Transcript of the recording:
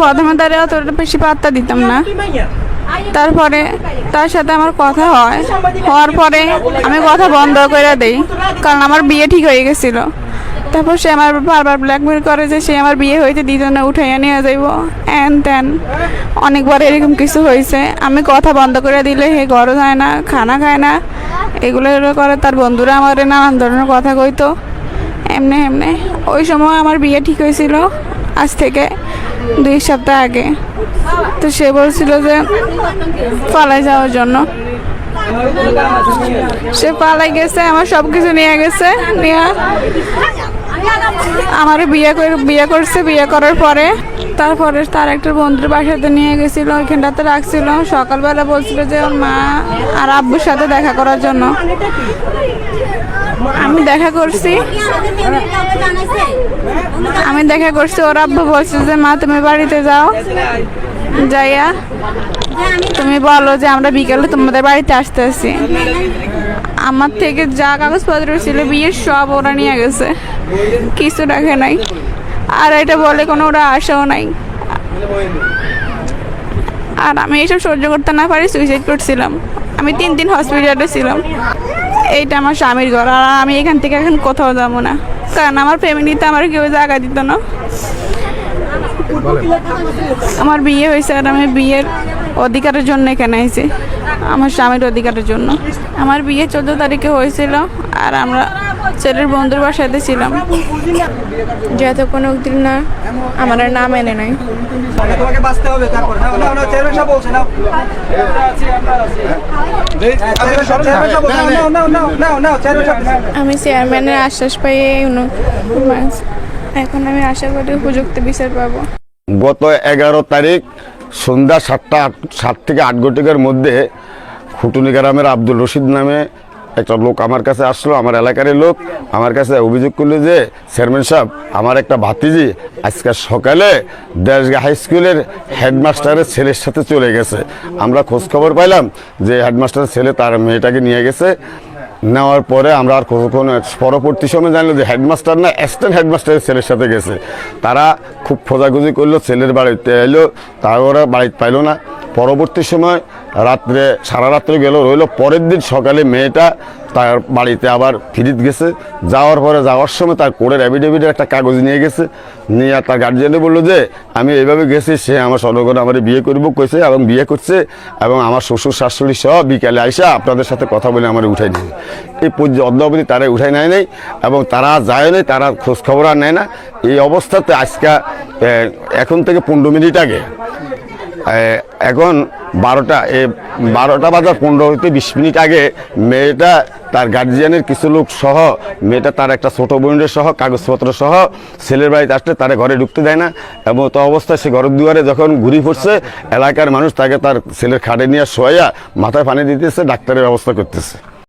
প্রথমে তারে অতটা বেশি পাত্তা দিতাম না। তারপরে তার সাথে আমার কথা হয়। হওয়ার পরে আমি কথা বন্ধ করে দেই, কারণ আমার বিয়ে ঠিক হয়ে গেছিল। তারপর সে আমার বারবার ব্ল্যাকমেল করে যে সে আমার বিয়ে হয়েছে, দুজনে উঠাইয়া নিয়ে যাইব। এন ত্যান অনেকবার এরকম কিছু হয়েছে। আমি কথা বন্ধ করে দিলে হে ঘরও যায় না, খানা খায় না। এগুলো করে তার বন্ধুরা আমার নানান ধরনের কথা কইতো। এমনি এমনি। ওই সময় আমার বিয়ে ঠিক হয়েছিল, আজ থেকে দুই সপ্তাহ আগে। তো সে বলছিল যে পালাই যাওয়ার জন্য। সে পালাই গেছে, আমার সব কিছু নিয়ে গেছে, নিয়ে আমার বিয়ে করে বিয়ে করছে, বিয়ে করার পরে। তারপরে তার একটা বন্ধুর বাসাতে নিয়ে গেছিল, ওইখানটাতে রাখছিল। সকালবেলা বলছিল যে ওর মা আর আব্বুর সাথে দেখা করার জন্য। আমি দেখা করছি। আমি দেখা করছি, ওর আব্বু বলছে যে, মা, তুমি বাড়িতে যাও। যাইয়া তুমি বলো যে, আমরা বিকেলে তোমাদের বাড়িতে আসতেছি। আমার থেকে যা কাগজপত্র ছিল, বিয়ের সব ওরা নিয়ে গেছে। কিছু রাখে নাই। আর এটা বলে কোনো ওরা আশাও নাই। আর আমি এইসব সহ্য করতে না পারি সুইসাইড করছিলাম। আমি তিন দিন হসপিটালে ছিলাম। এইটা আমার স্বামীর ঘর আর আমি এখান থেকে এখন কোথাও যাব না। কারণ আমার ফ্যামিলিতে আমার কেউ জায়গা দিত না। আমার বিয়ে হয়েছে আর আমি বিয়ের অধিকারের জন্য এখানে আইছি। আমার স্বামীর অধিকারের জন্য। আমার বিয়ে চোদ্দ তারিখে হয়েছিল আর আমরা ছেলের বন্ধুর বাসাতে ছিলাম যতক্ষণ অবধি না আমার আর নাম এনে নাই। আমি চেয়ারম্যানের আশ্বাস পাই এখন আমি আশা করি উপযুক্ত বিচার পাবো। গত এগারো তারিখ সন্ধ্যা সাতটা আট- সাত থেকে আট ঘটিকার মধ্যে খুটুনি গ্রামের আব্দুল রশিদ নামে একটা লোক আমার কাছে আসলো, আমার এলাকারই লোক, আমার কাছে অভিযোগ করল যে, চেয়ারম্যান সাহেব, আমার একটা ভাতিজি আজকে সকালে দেশগা হাই স্কুলের হেডমাস্টারের ছেলের সাথে চলে গেছে। আমরা খোঁজ খবর পাইলাম যে হেডমাস্টারের ছেলে তার মেয়েটাকে নিয়ে গেছে। নেওয়ার পরে আমরা আর কোনো পরবর্তী সময় জানলো যে হেডমাস্টার না অ্যাসিস্ট্যান্ট হেডমাস্টারের ছেলের সাথে গেছে। তারা খুব খোঁজাখুঁজি করল, ছেলের বাড়িতে এলো তাও ওরা বাড়িতে পাইলো না। পরবর্তী সময় রাত্রে, সারা রাত্রে গেল, রইল। পরের দিন সকালে মেয়েটা তার বাড়িতে আবার ফিরিত গেছে। যাওয়ার পরে, যাওয়ার সময় তার কোর্টের অ্যাফিডেভিটের একটা কাগজ নিয়ে গেছে। নিয়ে তার গার্জিয়ানে বলল যে, আমি এইভাবে গেছি, সে আমার সনগর আমার বিয়ে করব, কইছে এবং বিয়ে করছে এবং আমার শ্বশুর, শাশুড়ি সহ বিকালে আইসা আপনাদের সাথে কথা বলে আমার উঠাই নিবে এই পর্য অদ্যাবধি তারা উঠাই নেয় নাই এবং তারা যায় নাই, তারা খোঁজখবর আর নেয় না। এই অবস্থাতে আজকে এখন থেকে পনেরো মিনিট আগে এখন বারোটা, এ, বারোটা বাজার পনেরো হইতে বিশ মিনিট আগে মেয়েটা, তার গার্জিয়ানের কিছু লোক সহ, মেয়েটা তার একটা ছোটো বোনের সহ, কাগজপত্র সহ, ছেলের বাড়িতে আসলে তারা ঘরে ঢুকতে দেয় না। এবং তো অবস্থায় সে ঘরের দুয়ারে যখন ঘুরি পড়ছে, এলাকার মানুষ তাকে তার ছেলের খাটে নিয়ে শোয়া মাথায় পানি দিতেছে, ডাক্তারের ব্যবস্থা করতেছে।